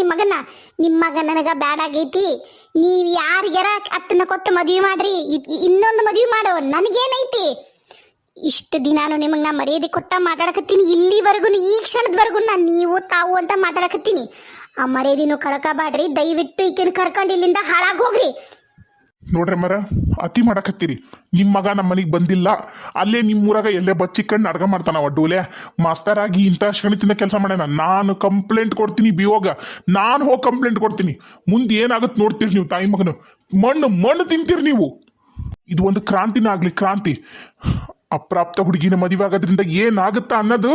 ನಿಮ್ಮ ಮಗನ? ನಿಮ್ಮ ಮಗ ನನಗ ಬ್ಯಾಡಾಗೈತಿ ನೀವ್ ಯಾರಿಗಾರ ಅತ್ತನ ಕೊಟ್ಟು ಮದುವೆ ಮಾಡ್ರಿ. ಇನ್ನೊಂದು ಮದುವೆ ಮಾಡೋ ನನಗೇನೈತಿ? ಇಷ್ಟು ದಿನಾನು ನಿಮಗೆ ನಾ ಮರ್ಯಾದೆ ಕೊಟ್ಟ ಮಾತಾಡಕತ್ತೀನಿ. ಇಲ್ಲಿವರೆಗೂ ಈ ಕ್ಷಣದವರೆಗೂ ನಾನು ನೀವು, ತಾವು ಅಂತ ಮಾತಾಡಕತ್ತೀನಿ. ಆ ಮರ್ಯಾದಿನೂ ಕಳ್ಕಬಾಡ್ರಿ. ದಯವಿಟ್ಟು ಈಕಿನ ಕರ್ಕೊಂಡು ಇಲ್ಲಿಂದ ಹಾಳಾಗಿ ಹೋಗ್ರಿ. ನೋಡ್ರಿ ಮರ ಅತಿ ಮಾಡಕತ್ತೀರಿ. ನಿಮ್ಮ ಮಗ ನಮ್ಮ ಮನೆಗೆ ಬಂದಿಲ್ಲ. ಅಲ್ಲೇ ನಿಮ್ಮೂರಾಗ ಎಲ್ಲೇ ಬಚ್ಚಿಕೊಂಡು ಅಡ್ಗ ಮಾಡ್ತಾನ ಡೂಲೆ. ಮಾಸ್ತರಾಗಿ ಇಂಥ ಶಣಿತಿನ ಕೆಲಸ ಮಾಡ್ಯಾನ. ನಾನು ಕಂಪ್ಲೇಂಟ್ ಕೊಡ್ತೀನಿ ಬಿಯೋಗ. ನಾನು ಹೋಗಿ ಕಂಪ್ಲೇಂಟ್ ಕೊಡ್ತೀನಿ. ಮುಂದೆ ಏನಾಗುತ್ತೆ ನೋಡ್ತೀರಿ ನೀವು ತಾಯಿ ಮಗನು. ಮಣ್ಣು ಮಣ್ಣು ತಿಂತೀರಿ ನೀವು. ಇದು ಒಂದು ಕ್ರಾಂತಿನ ಆಗಲಿ, ಕ್ರಾಂತಿ. ಅಪ್ರಾಪ್ತ ಹುಡುಗಿನ ಮದುವೆ ಆಗೋದ್ರಿಂದ ಏನಾಗುತ್ತಾ ಅನ್ನೋದು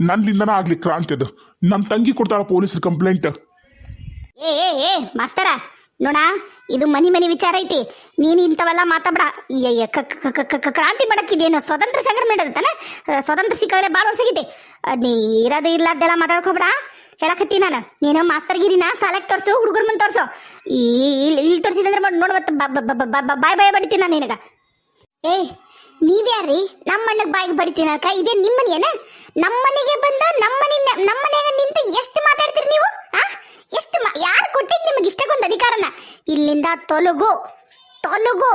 ನನ್ನಿಂದನ ಆಗ್ಲಿ ಕ್ರಾಂತಿ ಅದು. ನನ್ನ ತಂಗಿ ಕೊಡ್ತಾಳ ಪೊಲೀಸ್ ಕಂಪ್ಲೇಂಟ್. ಏ ಏ, ಮಾಸ್ತರ. ನೋಡ, ಇದು ಮನಿ ಮನಿ ವಿಚಾರ ಐತಿ. ನೀನು ಇಂಥವೆಲ್ಲ ಮಾತಾಡ್ಬೇಡ. ಕ್ರಾಂತಿ ಮಾಡಕ್ಕಿದೇನು? ಸ್ವತಂತ್ರ ಸಂಗ್ರಾಮ ನಡೆದತಾನೆ ಸ್ವತಂತ್ರ ಸಿಕ್ಕಾಗಲೇ ಭಾಳ ವರ್ಷ ಆಗಿದೆ ನೀ ಇರೋದು ಇರ್ಲಾರ್ದೆಲ್ಲ ಮಾತಾಡ್ಕೋಬೇಡ ಹೇಳಕತ್ತಿ ನಾನು. ನೀನು ಮಾಸ್ತರ್ಗಿರಿನ ಸಾಲಕ್ಕೆ ತೋರ್ಸು, ಹುಡುಗರ ಮುಂದೆ ತೋರ್ಸು. ಇಲ್ಲಿ ಇಲ್ಲಿ ತೋರಿಸಿದಂದ್ರೆ ಮತ್ತೆ ಬಾಯ್ ಬಾಯ್ ಬಡಿತೀನಿ ನಾನು ನಿನಗ. ಏಯ್ ನೀವ್ಯಾರ್ರಿ ನಮ್ಮ ಅಣ್ಣಗೆ ಬಾಯಿಗೆ ಬಡಿತೀನಿ? ಅಕ್ಕ ಇದೇ ನಿಮ್ಮನೇನ ನಮ್ಮನೆಗೆ ಬಂದ ನಮ್ಮನೆ ನಮ್ಮನೆಗೆ ನಿಂತು ಎಷ್ಟು ಮಾತಾಡ್ತೀರಿ ನೀವು? ಆ? ಎಷ್ಟು ಯಾರು ಕೊಟ್ಟಿದ್ದು ನಿಮಗೆ ಇಷ್ಟಕ್ಕೊಂದು ಅಧಿಕಾರನ? ಇಲ್ಲಿಂದ ತೊಲಗು ತೊಲಗು.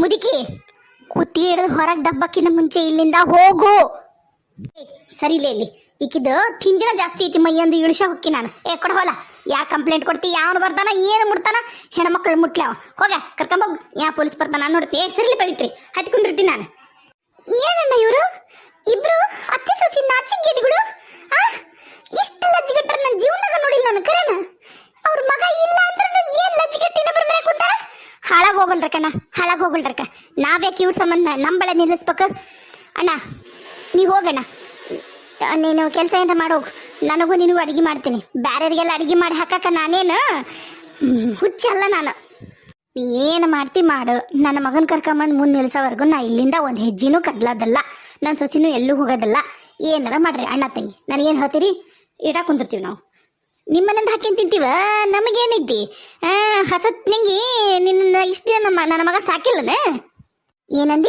ಮುದುಕಿ ಕುತ್ತಿ ಹಿಡಿದು ಹೊರಗೆ ಡಬ್ಬಕ್ಕಿನ ಮುಂಚೆ ಇಲ್ಲಿಂದ ಹೋಗು. ಸರಿಲೇ ಸರಿ ಇಲ್ಲ ಈಕಿದ ತಿಂದಿನ ಜಾಸ್ತಿ ಐತಿ ಮೈಯಂದು ಇಳಿಸ ಹೊಕ್ಕಿ ನಾನು. ಏ, ಕೊಡ ಹೋಲ. ಯಾ ಕಂಪ್ಲೇಂಟ್ ಕೊಡ್ತಿ, ಯಾವನು ಬರ್ತಾನ, ಏನು ಮುಡ್ತಾನ ಹೆಣ್ಮಕ್ಳು ಮುಟ್ಲೆ ಅವ. ಹೋಗ ಕರ್ಕೊಂಬೋಗ್ ಯಾ, ಪೊಲೀಸ್ ಬರ್ತಾನ ನೋಡ್ತಿ. ಏ ಸರಿಲಿ ಪವಿತ್ರಿ. ಹತ್ಕೊಂಡಿರ್ತೀನಿ ನಾನು. ಏನಣ್ಣ ಇವರು ಇಬ್ರು ಅತ್ತೆ ಸೊಸಿ ನಾಚಿಂಗೇಡಿಗಳು ಆ ಎಷ್ಟು ಲಜ್ಜಿಗಟ್ರ ನನ್ನ ಜೀವನದಾಗ ನೋಡಿಲ್ಲ ನಾನು ಕರೆನ ಅವ್ರ ಮಗ ಇಲ್ಲ ಅಂದ್ರೆ ಏನ್ ಲಜ್ಜಿಗಟ್ಟಿನ ಬರ ಮನೆ ಕುಂತಾರ ಹಾಳಾಗ್ ಹೋಗಲ್ರ ಕಣ್ಣ ಹಾಳಾಗ್ ಹೋಗಲ್ರಕ್ಕ ನಾವ್ಯಾಕೆ ಇವ್ರ ಸಂಬಂಧ, ನಂಬಳ ನಿಲ್ಲಿಸ್ಬೇಕು. ಅಣ್ಣ, ನೀವು ಹೋಗಣ್ಣ. ನೀನು ಕೆಲಸ ಏನಾರ ಮಾಡೋಗು ನನಗೂ ನಿನಗೂ ಅಡುಗೆ ಮಾಡ್ತೀನಿ. ಬೇರೆಯವ್ರಿಗೆಲ್ಲ ಅಡುಗೆ ಮಾಡಿ ಹಾಕಕ್ಕ ನಾನೇನು? ಹುಚ್ಚಲ್ಲ ನಾನು. ನೀ ಏನು ಮಾಡ್ತಿ ಮಾಡು. ನನ್ನ ಮಗನ ಕರ್ಕೊಂಬಂದು ಮುಂದೆ ನಿಲ್ಲಿಸೋವರೆಗೂ ನಾ ಇಲ್ಲಿಂದ ಒಂದು ಹೆಜ್ಜೆನೂ ಕದ್ಲೋದಲ್ಲ. ನನ್ನ ಸೊಸಿನೂ ಎಲ್ಲೂ ಹೋಗೋದಲ್ಲ. ಏನಾರ ಮಾಡ್ರಿ ಅಣ್ಣ ತಂಗಿ. ನನಗೇನು ಹೇಳ್ತೀರಿ? ಇಡಾ ಕುಂದಿರ್ತೀವಿ ನಾವು. ನಿಮ್ಮನೆಂದು ಹಾಕಿ ತಿಂತೀವ? ನಮಗೇನೈತಿ ಆ, ಹಸತ್ ನಿಂಗಿ ನಿನ್ನ ಇಷ್ಟ ದಿನ ನಮ್ಮ ನನ್ನ ಮಗ ಸಾಕಿಲ್ಲನ? ಏನಂದಿ?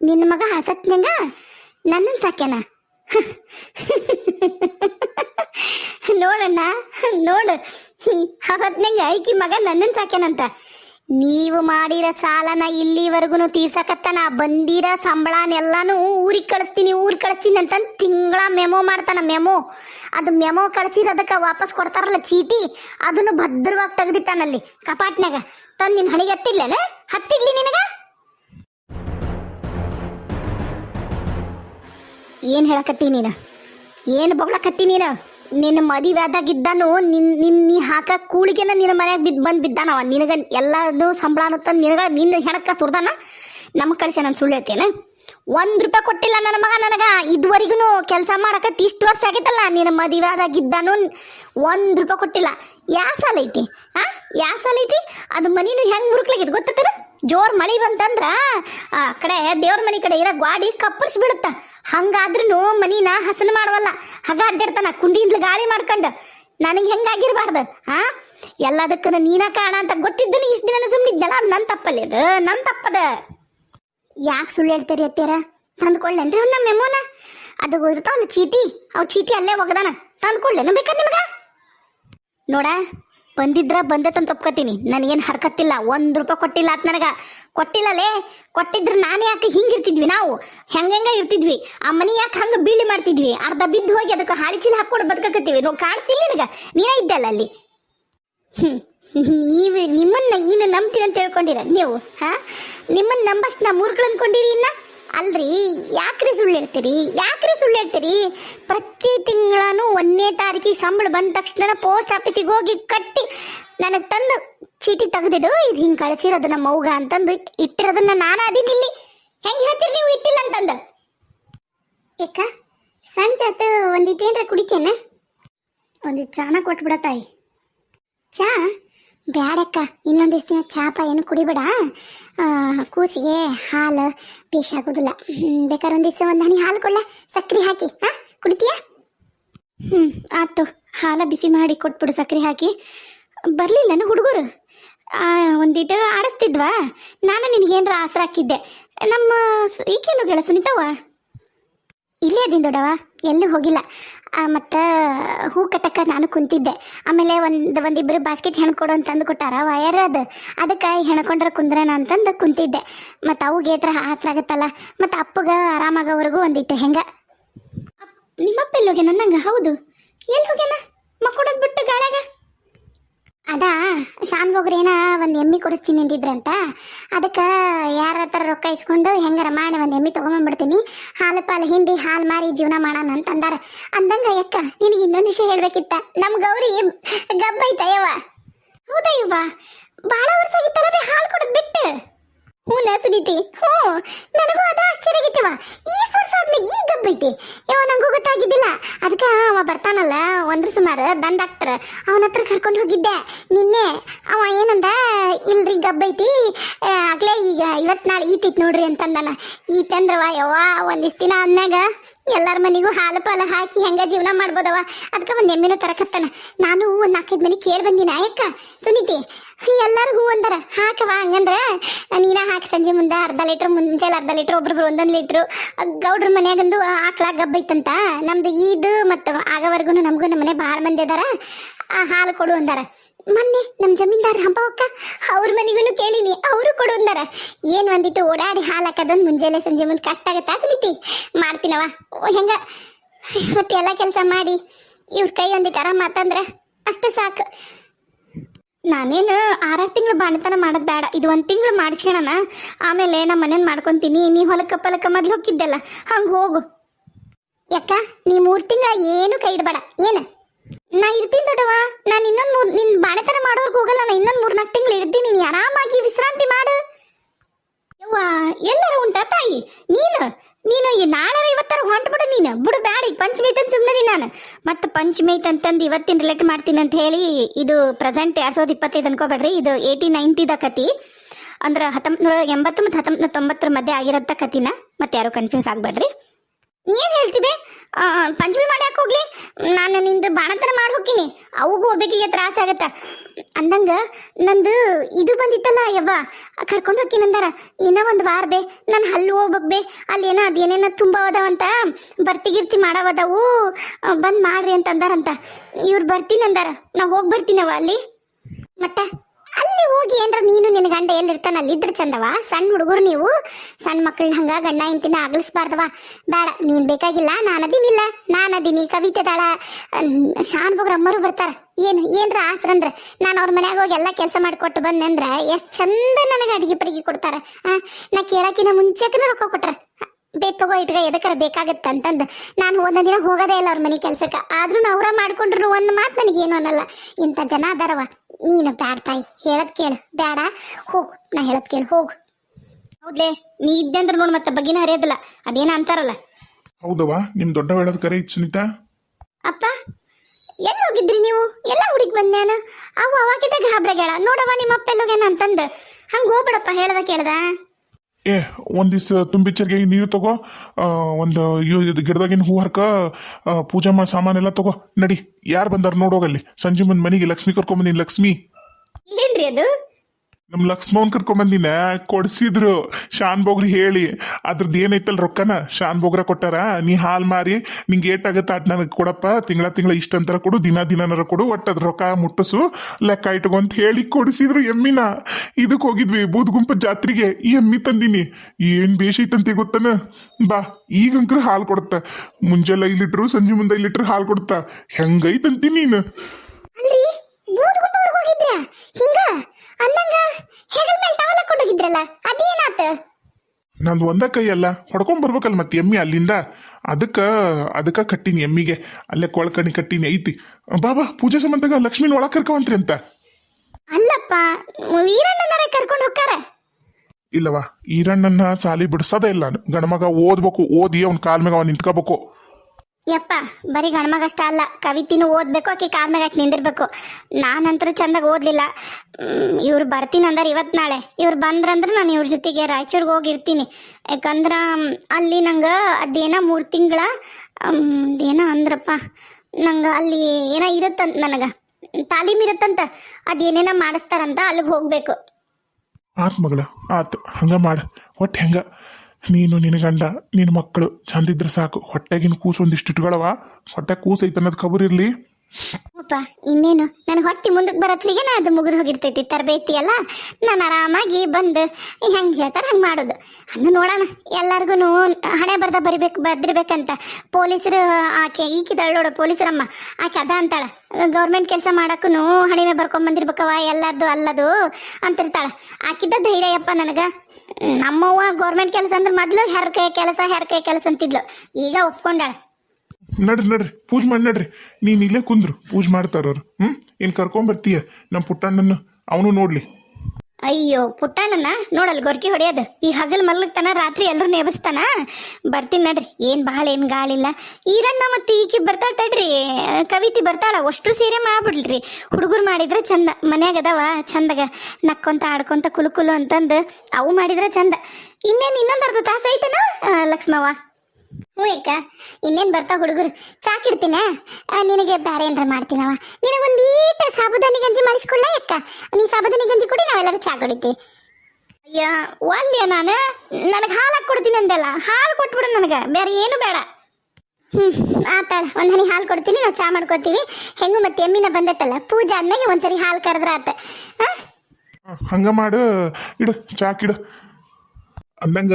ನಿನ್ನ ಮಗ ಹಸತ್ನಂಗ ನನ್ನನ್ನು ಸಾಕ್ಯಾನ? ನೋಡಣ್ಣ ನೋಡು. ಹಸತ್ನಂಗ ಐಕಿ ಮಗ ನನ್ನನ್ನು ಸಾಕ್ಯಾನಂತ. ನೀವು ಮಾಡಿರ ಸಾಲನ ಇಲ್ಲಿವರೆಗೂ ತೀರ್ಸಕತ್ತಾನ ಬಂದಿರ ಸಂಬಳನೆಲ್ಲಾನು ಊರಿಗೆ ಕಳಿಸ್ತೀನಿ ಊರಿಗೆ ಕಳಿಸ್ತೀನಿ ಅಂತ ತಿಂಗಳ ಮೆಮೋ ಮಾಡ್ತಾನ ಮೆಮೊ ಅದು ಮೆಮೋ ಕಳಿಸಿರೋದಕ್ಕೆ ವಾಪಸ್ ಕೊಡ್ತಾರಲ್ಲ ಚೀಟಿ, ಅದನ್ನು ಭದ್ರವಾಗಿ ತೆಗೆದಿಟ್ಟಾನಲ್ಲಿ ಕಪಾಟ್ನಾಗ ತಂದು ನಿನ್ನ ಹಣಿಗೆ ಹತ್ತಿಡ್ಲೇನೆ ಹತ್ತಿಡ್ಲಿ ನಿನಗ? ಏನು ಹೇಳಕತ್ತಿ ನೀನು? ಏನು ಬೊಗಳಕತ್ತಿ ನೀನು? ನಿನ್ನ ಮದುವೆ ಆದಾಗಿದ್ದಾನು ನಿನ್ ನೀ ಹಾಕ ಕೂಳಿಗೆನ ನಿನ್ನ ಮನೆಯಾಗ ಬಿದ್ದು ಬಂದು ಬಿದ್ದಾನವ ನಿನಗ ಎಲ್ಲದು ಸಂಬಳ ಅನ್ನತ್ತ ನಿನಗ, ನಿನ್ನ ಹೆಣಕ್ಕ ಸುರ್ದಾನ ನಮ್ಮ ಕಳಿಸ ನಾನು ಸುಳ್ಳು ಹೇಳ್ತೇನೆ. ಒಂದು ರೂಪಾಯಿ ಕೊಟ್ಟಿಲ್ಲ ನನ್ನ ಮಗ ನನಗ. ಇದುವರೆಗೂ ಕೆಲಸ ಮಾಡಕತ್ತಿ, ಇಷ್ಟು ವರ್ಷ ಆಗೈತಲ್ಲ, ನಿನ್ನ ಮದುವೆ ಆದಾಗಿದ್ದಾನು ಒಂದು ರೂಪಾಯಿ ಕೊಟ್ಟಿಲ್ಲ. ಯಾ ಸಾಲ ಐತಿ? ಆ? ಯಾ ಸಾಲ ಐತಿ? ಅದು ಮನಿನು ಹೆಂಗೆ ಮುರುಕ್ಲಾಗಿತ್ತು ಗೊತ್ತೈತನ ಜೋರ್ ಮಳಿ ಬಂತಂದ್ರ, ಆ ಕಡೆ ದೇವ್ರ ಮನೆ ಕಡೆ ಇರೋ ಗ್ವಾಡಿ ಕಪ್ಪರ್ಸ್ ಬೀಳುತ್ತ ಹಂಗಾದ್ರೂ ಮನಿನ ಹಸನ ಮಾಡವಲ್ಲ. ಹಗ ಅಡ್ಡಾಡ್ತಾನ ಕುಂಡಿಂದ್ಲ ಗಾಳಿ ಮಾಡ್ಕೊಂಡು. ನನಗೆ ಹೆಂಗಾಗಿರ್ಬಾರ್ದು ಆ? ಎಲ್ಲದಕ್ಕೂ ನೀನ ಕಾರಣ ಅಂತ ಗೊತ್ತಿದ್ದನು, ಇಷ್ಟು ದಿನ ಸುಮ್ಮನಿದ್ನಲ್ಲ ಅದು ನನ್ನ ತಪ್ಪಲ್ಲಿ ಅದು ನನ್ನ ತಪ್ಪದ. ಯಾಕೆ ಸುಳ್ಳು ಹೇಳ್ತೀರಿ ಅತ್ತೀರ ತಂದ್ಕೊಳ್ಳೇನ್ರಿ ಅವ್ನ ಮೆಮೋನ ಅದು ಇರ್ತಾವಲ್ಲ ಚೀಟಿ ಅವ್ ಚೀಟಿ ಅಲ್ಲೇ ಒಗದಾನ. ತಂದ್ಕೊಳ್ಳೇನು ಬೇಕಾ ನಿಮಗ? ನೋಡ ಬಂದಿದ್ರ ಬಂದೈತಂತ ಒಪ್ಕೋತೀನಿ. ನನಗೇನು ಹರ್ಕತ್ತಿಲ್ಲ. ಒಂದು ರೂಪಾಯಿ ಕೊಟ್ಟಿಲ್ಲ ಆತ್ ನನಗ. ಕೊಟ್ಟಿಲ್ಲಲೇ? ಕೊಟ್ಟಿದ್ರೆ ನಾನು ಯಾಕೆ ಹಿಂಗೆ ಇರ್ತಿದ್ವಿ ನಾವು? ಹೆಂಗ ಇರ್ತಿದ್ವಿ? ಆ ಮನೆ ಯಾಕೆ ಹಂಗೆ ಬೀಳಿ ಮಾಡ್ತಿದ್ವಿ? ಅರ್ಧ ಬಿದ್ದು ಹೋಗಿ ಅದಕ್ಕೆ ಹಾಳಿ ಚೀಲ ಹಾಕೊಂಡು ಬದುಕಕತ್ತೀವಿ. ನಾವು ಕಾಣ್ತಿಲ್ಲ ನಿನಗ? ನೀನೇ ಇದ್ದಲ್ಲ ಅಲ್ಲಿ ಹ್ಮ್. ನೀವು ನಿಮ್ಮನ್ನ ಇನ್ನು ನಂಬ್ತೀನಿ ಅಂತ ಹೇಳ್ಕೊಂಡಿರ ನೀವು, ಹಾ? ನಿಮ್ಮನ್ನ ನಂಬಷ್ಟು ನಾ ಮೂರ್ಗಳು ಅನ್ಕೊಂಡಿರಿ ಇನ್ನ? ಅಲ್ರಿ, ಯಾಕ್ರಿ ಸುಳ್ಳು ಹೇಳ್ತೀರಿ? ಯಾಕ್ರಿ ಸುಳ್ಳು ಹೇಳ್ತೀರಿ? ಪ್ರತಿ ತಿಂಗಳಾನು ಒಂದನೇ ತಾರೀಕಿಗೆ ಸಂಬಳ ಬಂದ ತಕ್ಷಣ ಪೋಸ್ಟ್ ಆಫೀಸಿಗೆ ಹೋಗಿ ಕಟ್ಟಿ ನನಗೆ ತಂದು ಚೀಟಿ ತೆಗೆದಿಡು, ಇದು ಹಿಂಗೆ ಕಳಿಸಿರೋದು ನಮ್ಮ ಅಂತಂದು ಇಟ್ಟಿರೋದನ್ನ ನಾನು ಅದೀನಿ ಇಲ್ಲಿ. ಹೆಂಗೆ ಹೇಳ್ತೀರಿ ನೀವು ಇಟ್ಟಿಲ್ಲ ಅಂತಂದು? ಏಕ, ಸಂಜೆ ಆತು ಒಂದಿಟ್ಟು ಏನ್ರ ಕುಡಿತೇನೆ? ಒಂದಿಟ್ಟು ಚಾನ ಕೊಟ್ಬಿಡ ತಾಯಿ. ಚಾ ಬ್ಯಾಡಕ್ಕ ಇನ್ನೊಂದಿಷ್ಟು ದಿನ ಚಾಪ ಏನು ಕುಡಿಬೇಡ. ಕೂಸಿಗೆ ಹಾಲು ಪೇಶ್ ಆಗೋದಿಲ್ಲ. ಬೇಕಾದ್ರೆ ಒಂದು ದಿವಸ ಒಂದು ಹನಿ ಹಾಲು ಕೊಡ್ಲ? ಸಕ್ಕರೆ ಹಾಕಿ, ಹಾ? ಕುಡಿತೀಯಾ? ಹ್ಞೂ ಆಯ್ತು ಹಾಲು ಬಿಸಿ ಮಾಡಿ ಕೊಟ್ಬಿಡು ಸಕ್ಕರೆ ಹಾಕಿ. ಬರಲಿಲ್ಲನು ಹುಡುಗರು. ಒಂದಿಟ್ಟು ಆಡಿಸ್ತಿದ್ವಾ? ನಾನು ನಿನಗೇನರ ಆಸರ ಹಾಕಿದ್ದೆ. ನಮ್ಮ ಈಕೇನು ಗೆಳ ಸುನಿತವ ಇಲ್ಲೇ ಅದೀನಿ ದೊಡವ ಎಲ್ಲೂ ಹೋಗಿಲ್ಲ. ಮತ್ತು ಹೂ ಕಟ್ಟಕ್ಕೆ ನಾನು ಕುಂತಿದ್ದೆ. ಆಮೇಲೆ ಒಂದು ಒಂದಿಬ್ಬರು ಬಾಸ್ಕೆಟ್ ಹೆಣ್ಕೊಡು ಅಂತ ತಂದು ಕೊಟ್ಟಾರ ವಯರ್ ಅದು. ಅದಕ್ಕೆ ಹೆಣ್ಕೊಂಡ್ರೆ ಕುಂದ್ರೇನ ಅಂತಂದು ಕುಂತಿದ್ದೆ. ಮತ್ತು ಅವು ಗೇಟ್ರ ಹಾಸ್ರಾಗತ್ತಲ್ಲ ಮತ್ತು ಅಪ್ಪಗೆ ಆರಾಮಾಗೋವರೆಗೂ ಒಂದಿಟ್ಟು ಹೆಂಗೆ. ನಿಮ್ಮಪ್ಪ ಎಲ್ಲಿ ಹೋಗ್ಯಾನ? ನಂಗೆ ಹೌದು. ಎಲ್ಲಿ ಹೋಗ್ಯಾನ? ಮಕ್ಕೊಡೋದು ಬಿಟ್ಟು ಗಾಳ್ಯಾಗ. ಅದ, ಶಾನ್ ಏನ ಒಂದು ಎಮ್ಮಿ ಕೊಡಿಸ್ತೀನಿ ಅಂದಿದ್ರಂತ? ಅದಕ್ಕೆ ಯಾರ ಹತ್ರ ರೊಕ್ಕ ಇಸ್ಕೊಂಡು ಹೆಂಗಾರ ಮಾಡಿ ಒಂದು ಎಮ್ಮಿ ತಗೊಂಬಂದ್ಬಿಡ್ತೀನಿ. ಹಾಲು ಪಾಲು ಹಿಂಡಿ ಹಾಲು ಮಾರಿ ಜೀವನ ಮಾಡೋಣ ಅಂತ ಅಂದಾರ. ಅಂದಂಗ ಯಕ್ಕ ನಿನಗೆ ಇನ್ನೊಂದು ವಿಷಯ ಹೇಳ್ಬೇಕಿತ್ತ. ನಮ್ಮ ಗೌರಿ ಗಬ್ಬೈತ ಯವ್ವ. ಹೌದಾ ಯವ್ವ? ಭಾಳ ವರ್ಷ ಆಗಿತ್ತಲ್ಲ ಹಾಲು ಕೊಡೋದು ಬಿಟ್ಟು. ಹ್ಞೂ ನಾ ಸುನೀತಿ ಹ್ಞೂ ನನಗೂ ಅದ ಆಶ್ಚರ್ಯ ಈ ವರ್ಷ ಆದ್ಮೇಲೆ ಈ ಗಬ್ಬೈತಿ ಯಾವ ನಂಗೂ ಗೊತ್ತಾಗಿದ್ದಿಲ್ಲ. ಅದಕ್ಕೆ ಅವ ಬರ್ತಾನಲ್ಲ, ಒಂದ್ರ ಸುಮಾರು ದನ್ ಡಾಕ್ಟರ್ ಅವನ ಹತ್ರ ಕರ್ಕೊಂಡು ಹೋಗಿದ್ದೆ. ನಿನ್ನೆ ಅವ ಏನಂದ, ಇಲ್ರಿ ಗಬ್ಬೈತಿ ಆಗ್ಲೇ ಈಗ ಇವತ್ತು ನಾಳೆ ಈತೈತಿ ನೋಡ್ರಿ ಅಂತಂದನ. ಈತಂದ್ರವ ಯವ್ವ, ಒಂದಿಷ್ಟು ದಿನ ಆದ್ಮ್ಯಾಗ ಎಲ್ಲರ ಮನೆಗೂ ಹಾಲು ಪಾಲು ಹಾಕಿ ಹೆಂಗ ಜೀವನ ಮಾಡ್ಬೋದವ ಅದಕ್ಕೆ ಒಂದು ಎಮ್ಮಿನೂ ತರಕತ್ತಾನ. ನಾನು ಒಂದು ನಾಲ್ಕೈದು ಮನೆ ಕೇಳಿ ಬಂದಿನ. ಯಾಕ ಸುನೀತಿ ಎಲ್ಲರೂ ಹೂ ಅಂದಾರ. ಹಾಕವ ಹಂಗಂದ್ರ, ನೀನ ಹಾಕಿ ಸಂಜೆ ಮುಂದೆ ಅರ್ಧ ಲೀಟ್ರ್ ಮುಂಜಾನೆ ಅರ್ಧ ಲೀಟ್ರ್ ಒಬ್ರೊಬ್ರು ಒಂದೊಂದು ಲೀಟ್ರು. ಗೌಡ್ರ ಮನ್ಯಾಗಂದು ಆಕಳ ಗಬ್ಬೈತಂತ ನಮ್ದು ಈದ್ ಮತ್ತು ಆಗವರೆಗೂ ನಮಗೂ ನಮ್ಮ ಮನೆ ಭಾಳ ಮಂದಿ ಅದಾರ. ಆ ಹಾಲು ಕೊಡು ಅಂದಾರ. ಮೊನ್ನೆ ನಮ್ಮ ಜಮೀನ್ದಾರ ಹಂಪವಕ್ಕ ಅವ್ರ ಮನೆಗೂ ಕೇಳಿನಿ, ಅವರು ಕೊಡು ಅಂದಾರ. ಏನು ಒಂದಿಟ್ಟು ಓಡಾಡಿ ಹಾಲು ಮುಂಜಾನೆ ಸಂಜೆ ಮುಂದೆ ಕಷ್ಟ ಆಗತ್ತಾ ಸ್ಮಿತಿ ಮಾಡ್ತೀನವ ಹೆಂಗ? ಮತ್ತೆ ಎಲ್ಲ ಕೆಲಸ ಮಾಡಿ, ಇವ್ರ ಕೈ ಒಂದಿಟ್ಟು ಆರಾಮ ಮಾತಂದ್ರೆ ಅಷ್ಟೇ ಸಾಕು. ನಾನೇನು ಆರಾರು ತಿಂಗಳು ಬಾಣತನ ಮಾಡೋದು ಬೇಡ ಇದು ಒಂದು ತಿಂಗಳು ಮಾಡಿಸ್ಕೊಳಣ ಆಮೇಲೆ ನಮ್ಮ ಮನೇನ ಮಾಡ್ಕೊತೀನಿ. ನೀ ಹೊಲಕ್ಕ ಪಲಕ ಮೊದ್ಲು ಹೋಗಿದ್ದಲ್ಲ ಹಂಗೆ ಹೋಗು. ಯಾಕ? ನೀ ಮೂರು ತಿಂಗಳ ಏನು ಕೈ ಇಡಬೇಡ. ಏನು? ನಾ ಇರ್ತೀನಿ ದೊಡ್ಡವ ನಾನು ಇನ್ನೊಂದು ಮೂರು ನಿನ್ನ ಬಾಣತನ ಮಾಡೋರ್ಗೆ ಹೋಗಲ್ಲ. ನಾನು ಇನ್ನೊಂದು ಮೂರು ನಾಲ್ಕು ತಿಂಗಳು ಇರ್ತೀನಿ. ನೀನು ಆರಾಮಾಗಿ ವಿಶ್ರಾಂತಿ ಮಾಡು. ಯವ್ವ, ಎಲ್ಲರ ಉಂಟಾ ತಾಯಿ? ನೀನು? ನೀನು ಈ ನಾಳೆ ಇವತ್ತರ ಹೊಂಟ್ಬಿಡು ನೀನು. ಬಿಡು ಬ್ಯಾಡ ಈಗ ಪಂಚಮಿ ಐತಂತ ಸುಮ್ಮನೆ ನಾನು. ಮತ್ತೆ ಪಂಚಮಿ ಅಂತಂದು ಇವತ್ತಿನ ರಿಲೇಟ್ ಮಾಡ್ತೀನಿ ಅಂತ ಹೇಳಿ ಇದು ಪ್ರೆಸೆಂಟ್ ಎರಡು ಸಾವಿರದ ಇಪ್ಪತ್ತೈದು ಅನ್ಕೋಬೇಡ್ರಿ. ಇದು ಏಯ್ಟಿ ನೈಂಟಿದ ಕತಿ ಅಂದ್ರೆ ಹತ್ತೊಂಬತ್ತು ನೂರ ಎಂಬತ್ತು ಮತ್ತು ಹತ್ತೊಂಬತ್ತು ತೊಂಬತ್ತರ ಮಧ್ಯೆ ಆಗಿರೋಂಥ ಕತಿನ ಮತ್ತೆ ಯಾರು ಕನ್ಫ್ಯೂಸ್ ಆಗಬೇಡ್ರಿ. ಏನು ಹೇಳ್ತೀವಿ ಪಂಚಮಿ ಮಾಡ್ಯಾಕ ಹೋಗ್ಲಿ? ನಾನು ನಿಂದು ಬಾಣತನ ಮಾಡಿ ಹೋಗ್ತೀನಿ. ಅವಗೂ ಒಬ್ಬಕಿಗೆ ತ್ರಾಸ ಆಗತ್ತ. ಅಂದಂಗ ನಂದು ಇದು ಬಂದಿತ್ತಲ್ಲ ಯವ್ವ. ಕರ್ಕೊಂಡು ಹೋಗ್ತೀನಿ ಅಂದಾರ. ಇನ್ನೂ ಒಂದು ವಾರ ಬೇ, ನಾನು ಹಲ್ಲು ಹೋಗ್ಬೇಕು ಬೇ. ಅಲ್ಲಿ ಏನೋ ಅದೇನೇನೋ ತುಂಬ ಅದಾವಂತ ಬರ್ತಿ ಗಿರ್ತಿ ಮಾಡವದವು ಬಂದ್ ಮಾಡ್ರಿ ಅಂತ ಅಂದಾರಂತ. ಇವ್ರು ಬರ್ತೀನಿ ಅಂದಾರ. ನಾ ಹೋಗಿ ಬರ್ತೀನವ ಅಲ್ಲಿ. ಮತ್ತೆ? ಹೋಗಿ ಏನ್ರ ನೀನು ನಿನ್ನ ಗಂಡ ಎಲ್ಲಿರ್ತಾನ ಇದ್ರ ಚಂದವ. ಸಣ್ಣ ಹುಡುಗರು ನೀವು. ಸಣ್ಣ ಮಕ್ಕಳನ್ನ ಹಂಗ ಗಂಡ ಹೆಂಡತಿನ ಅಗಲಿಸ್ಬಾರ್ದವ. ಬೇಡ, ನೀನ್ ಬೇಕಾಗಿಲ್ಲ ನಾನು ಅದಿನಿಲ್ಲ ನಾನು ಅದೀನಿ ಕವಿತೆ ದಾಳ ಶಾನ್ ಬಗ್ರ ಅಮ್ಮರು ಬರ್ತಾರ. ಏನು, ಏನ್ರ ಆಸ್ರಂದ್ರ ನಾನು ಅವ್ರ ಮನ್ಯಾಗ ಹೋಗಿ ಎಲ್ಲ ಕೆಲಸ ಮಾಡಿಕೊಟ್ಟು ಬಂದಂದ್ರ ಎಷ್ಟು ಚಂದ ನನಗೆ ಅಡಿಗೆ ಪಡಿಗೆ ಕೊಡ್ತಾರ. ನಾ ಕೇಳಕಿನ ಮುಂಚೆಕನ ರೊಕ್ಕ ಕೊಟ್ರ. ಬೇ ತಗೋ ಇಟ್ಗ ಎದಕ್ಕಾರ ಬೇಕಾಗತ್ತ ಅಂತಂದು ನಾನು ಒಂದೊಂದು ದಿನ ಹೋಗೋದೇ ಇಲ್ಲ ಅವ್ರ ಮನೆ ಕೆಲ್ಸಕ್ಕೆ. ಆದ್ರೂ ಅವ್ರ ಮಾಡ್ಕೊಂಡ್ರು ಒಂದು ಮಾತು ನನಗೆ ಏನು ಅನ್ನಲ್ಲ. ಇಂಥ ಜನ ಅದಾರವ ನೀನು ಬ್ಯಾಡ ತಾಯಿ. ಹೇಳದ್ ಕೇಳು. ಬೇಡ ಹೋಗು. ನಾ ಹೇಳದ್ ಕೇಳು. ಹೋಗು. ಹೌದ್ಲೇ ನೀ ಇದ್ದೆ ಅಂದ್ರೆ ನೋಡು ಮತ್ತೆ ಬಗ್ಗಿನ ಹರಿಯೋದಿಲ್ಲ ಅದೇನ ಅಂತಾರಲ್ಲ. ಹೌದವ ನಿಮ್ ದೊಡ್ಡ ಹೇಳೋದ್ ಕರೆ ಇತ್ತು ಸುನೀತಾ? ಅಪ್ಪ ಎಲ್ಲಿ ಹೋಗಿದ್ರಿ ನೀವು? ಎಲ್ಲ ಹುಡುಗಿ ಬಂದ್ಯಾನ ಅವು ಅವಾಗಿದ್ದ ಗೇಳ ನೋಡವ್ವ ನಿಮ್ಮ ಅಪ್ಪ ಎಲ್ಲೋಗ್ಯಾನ ಅಂತಂದು. ಹಂಗೆ ಹೋಗ್ಬಿಡಪ್ಪ ಹೇಳ್ದ ಕೇಳ್ದ. ಏ, ಒಂದ್ ದಿವ್ಸ ತುಂಬಿಚ್ಚರ್ಗೆ ನೀರು ತಗೋ ಒಂದು ಇದು ಗಿಡದಾಗಿನ ಹೂ ಹರ್ಕ ಪೂಜಾ ಪೂಜೆ ಮಾಡೋ ಸಾಮಾನೆಲ್ಲ ತಗೋ. ನಡಿ, ಯಾರು ಬಂದಾರ ನೋಡೋಗಲ್ಲಿ ಸಂಜೆ ಮುಂದೆ ಮನೆಗೆ ಲಕ್ಷ್ಮಿ ಕರ್ಕೊಂಬಂದಿನಿ ಲಕ್ಷ್ಮಿ. ಏನ್ರಿ ಅದು? ನಮ್ ಲಕ್ಷ್ಮಣ ಕರ್ಕೊಂಬಂದಿನ ಕೊಡ್ಸಿದ್ರು. ಶಾನ್ ಬೋಗ್ರಿ ಹೇಳಿ, ಅದ್ರದ್ದು ಏನೈತಲ್ ರೊಕ್ಕನ? ಶಾನ್ ಬೋಗ್ರ ಕೊಟ್ಟಾರ? ನೀ ಹಾಲ್ ಮಾರಿ, ನಿಂಗೆ ಏಟಾಗತ್ತ ಅಟ್ ನನಗೆ ಕೊಡಪ್ಪ. ತಿಂಗಳ ತಿಂಗಳ ಇಷ್ಟಂತರ ಕೊಡು, ದಿನ ದಿನನರ ಕೊಡು, ಒಟ್ಟು ಅದ್ ರೊಕ್ಕ ಮುಟ್ಟಸು. ಲೆಕ್ಕ ಇಟ್ಕೊ ಅಂತ ಹೇಳಿ ಕೊಡಿಸಿದ್ರು ಎಮ್ಮಿನ. ಇದಕ್ಕೆ ಹೋಗಿದ್ವಿ, ಬೂದ್ಗುಂಪ ಜಾತ್ರೆಗೆ. ಈ ಎಮ್ಮಿ ತಂದಿನಿ. ಏನ್ ಬೇಷೈತಂತೆ ಗೊತ್ತನ? ಬಾ ಈಗಂಕ್ರ ಹಾಲು ಕೊಡುತ್ತ. ಮುಂಜಾನೆ ಐದು ಲೀಟ್ರು, ಸಂಜೆ ಮುಂದೆ ಐದು ಲೀಟ್ರ್ ಹಾಲು ಕೊಡುತ್ತ. ಹೆಂಗೈತಂತಿ ನೀನು? ಅಂದಂಗ ಹೆಗಲ್ ಮೇಲೆ ಟವಲ್ ಹಾಕೊಂಡು ಹೋಗಿದ್ರಲ್ಲ ಅದೇನಾತ? ನಂದು ಒಂದ ಕೈ ಅಲ್ಲ ಹೊಡ್ಕೊಂಡ್ ಬರ್ಬೇಕಲ್ಲ ಮತ್ತೆ ಎಮ್ಮಿ ಅಲ್ಲಿಂದ. ಅದಕ್ಕ ಅದಕ್ಕ ಕಟ್ಟಿನಿ ಎಮ್ಮಿಗೆ. ಅಲ್ಲೇ ಕೊಳ್ಕಣಿ ಕಟ್ಟಿನಿ ಐತಿ. ಬಾಬಾ ಪೂಜೆ ಸಂಬಂಧಾಗ ಲಕ್ಷ್ಮಿನ ಒಳಗ್ ಕರ್ಕೊಂತ್ರಿ ಅಂತ. ಅಲ್ಲಪ್ಪ ವೀರಣ್ಣನರ ಕರ್ಕೊಂಡು ಹೋಗ್ತಾರ? ಇಲ್ಲವಾ ಈರಣ್ಣನ ಸಾಲಿ ಬಿಡ್ಸೋದೇ ಇಲ್ಲ. ನಾನು ಗಣಮಗ ಓದ್ಬೇಕು ಓದಿ ಅವ್ನ ಕಾಲ್ ಮ್ಯಾಗ ಅವ ನಿಂತ್ಕೋಬೇಕು. ಯಪ್ಪ, ಬರೀ ಗಣಮಗಷ್ಟ ಅಲ್ಲ, ಕವಿತಿನೂ ಓದ್ಬೇಕು, ಆಕೆ ಕಾರ್ ಮ್ಯಾಗ ನಿಂದಿರ್ಬೇಕು. ನಾನಂತರೂ ಚಂದಾಗ ಓದ್ಲಿಲ್ಲ. ಇವ್ರು ಬರ್ತೀನಿ ಅಂದ್ರೆ ಇವತ್ತು ನಾಳೆ. ಇವ್ರು ಬಂದ್ರಂದ್ರೆ ನಾನು ಇವ್ರ ಜೊತೆಗೆ ರಾಯಚೂರಿಗೆ ಹೋಗಿರ್ತೀನಿ. ಯಾಕಂದ್ರೆ ಅಲ್ಲಿ ನಂಗೆ ಅದೇನೋ ಮೂರು ತಿಂಗಳ ಏನೋ ಅಂದ್ರಪ್ಪ, ನಂಗೆ ಅಲ್ಲಿ ಏನೋ ಇರುತ್ತಂತ ನನಗೆ. ತಾಲೀಮ್ ಇರುತ್ತಂತ, ಅದೇನೇನೋ ಮಾಡಿಸ್ತಾರಂತ ಅಲ್ಲಿಗೆ ಹೋಗ್ಬೇಕು. ಆತ್ ಮಗಳ, ಆತು, ಹಂಗ ಮಾಡ ಒಟ್ಟು ಹೆಂಗ? ನೀನು ನಿನ್ನ ಗಂಡ, ನಿನ್ನ ಮಕ್ಕಳು ಚಂದಿದ್ರೆ ಸಾಕು. ಹೊಟ್ಟೆಗಿನ ಕೂಸು ಒಂದಿಷ್ಟು ಇಟ್ಕೊಳವ ಹೊಟ್ಟೆ ಕೂಸು ಐತೆ ಅನ್ನೋದು ಖಬರ್ ಇರ್ಲಿ. ಅಪ್ಪ, ಇನ್ನೇನು? ನನಗೆ ಹೊಟ್ಟೆ ಮುಂದಕ್ಕೆ ಬರತ್ಲಿಗೆ ನಾ ಅದು ಮುಗಿದು ಹೋಗಿರ್ತೈತಿ ತರಬೇತಿ ಅಲ್ಲ? ನಾನು ಆರಾಮಾಗಿ ಬಂದು ಹೆಂಗೆ ಹೇಳ್ತಾರೆ ಹಂಗೆ ಮಾಡೋದು. ಅನ್ನು ನೋಡೋಣ. ಎಲ್ಲರಿಗೂ ಹಣೆ ಬರ್ದ ಬರಿಬೇಕು ಬದ್ರಿಬೇಕಂತ ಪೊಲೀಸರು, ಆಕೆ ಈಕಿದಾಳು ನೋಡು, ಪೊಲೀಸರಮ್ಮ. ಆಕೆ ಅದ ಅಂತಾಳ. ಗೌರ್ಮೆಂಟ್ ಕೆಲಸ ಮಾಡಕ್ಕೂ ಹಣೆ ಬರ್ಕೊಂಬಂದಿರ್ಬೇಕವ ಎಲ್ಲರದು ಅಲ್ಲದು ಅಂತಿರ್ತಾಳೆ. ಆಕಿದ್ದ ಧೈರ್ಯಪ್ಪ ನನಗೆ. ನಮ್ಮವ್ವ ಗೌರ್ಮೆಂಟ್ ಕೆಲಸ ಅಂದ್ರೆ ಮೊದ್ಲು ಹೆರ್ಕೆ ಕೆಲಸ ಹೆರ್ಕೆ ಕೆಲಸ ಅಂತಿದ್ಲು. ಈಗ ಒಪ್ಕೊಂಡಾಳ. ನಡ್ರಿ ನಡ್ರಿ. ಪೂಜೆ ಮಾಡಿ ನಡ್ರಿ. ನೀನ್ ಇಲ್ಲೇ ಕುಂದ್ರು. ಪೂಜೆ ಹ್ಮ್? ಏನ್ ಕರ್ಕೊಂಬರ್ತೀಯ ನಮ್ಮ ಪುಟ್ಟಣ್ಣನ ಅವನು ನೋಡ್ಲಿ. ಅಯ್ಯೋ ಪುಟ್ಟಣ್ಣನ ನೋಡಲ್ ಗೊರ್ಕಿ ಹೊಡೆಯೋದು. ಈ ಹಗಲ್ ಮಲ್ಗತಾನ, ರಾತ್ರಿ ಎಲ್ಲರೂ ನೇಬಿಸ್ತಾನ. ಬರ್ತೀನಿ ನಡ್ರಿ, ಏನ್ ಭಾಳ ಏನ್ ಗಾಳಿಲ್ಲ. ಈರಣ್ಣ ಮತ್ತೆ ಈಕಿ ಬರ್ತಾಳ ತಡ್ರಿ, ಕವಿತಿ ಬರ್ತಾಳ, ಅಷ್ಟು ಸೀರೆ ಮಾಡ್ಬಿಡ್ರಿ ಹುಡುಗರು ಮಾಡಿದ್ರೆ ಚಂದ, ಮನ್ಯಾಗ ಅದಾವ, ಚಂದಾಗ ನಕ್ಕೊಂತ ಆಡ್ಕೊಂತ ಕುಲು ಕುಲು ಅಂತಂದು, ಅವು ಮಾಡಿದ್ರೆ ಚಂದ. ಇನ್ನೇನು ಇನ್ನೊಂದು ಅರ್ಧ ತಾಸು ಐತನ ಲಕ್ಷ್ಮವ್ವ? ಹ್ಞೂ ಅಕ್ಕ ಇನ್ನೇನು ಬರ್ತಾವ ಹುಡುಗರು? ಚಾಕಿಡ್ತೀನ ನಿನಗೆ ಬೇರೆ ಏನಾರ ಮಾಡ್ತೀನವ? ನಿನಗೊಂದು ಈಟ ಸಾಬುದಾನಿ ಗಂಜಿ ಮಾಡಿಸ್ಕೊಳ್ಳ ಅಕ್ಕ ನೀ ಸಾಬುದಾನಿ ಗಂಜಿ ಕೊಡಿ, ನಾವೆಲ್ಲರೂ ಚಾ ಕುಡಿತೀವಿ. ಅಯ್ಯ ಒಲ್ಯ ನಾನು? ನನಗೆ ಹಾಲು ಕೊಡ್ತೀನಿ ಅಂದೆಲ್ಲ. ಹಾಲು ಕೊಟ್ಬಿಡು ನನಗೆ. ಬೇರೆ ಏನು ಬೇಡ. ಹ್ಞೂ ಆತಾಳ ಒಂದು ಹನಿ ಹಾಲು ಕೊಡ್ತೀನಿ, ನಾವು ಚಾ ಮಾಡ್ಕೊತೀವಿ. ಹೆಂಗು ಮತ್ತೆ ಎಮ್ಮಿನ ಬಂದೈತಲ್ಲ, ಪೂಜೆ ಆದ್ಮೇಲೆ ಒಂದ್ಸರಿ ಹಾಲು ಕರೆದ್ರೆ ಆತ. ಹಂಗ ಮಾಡು, ಇಡು ಚಾಕಿಡು ಅಂದಂಗ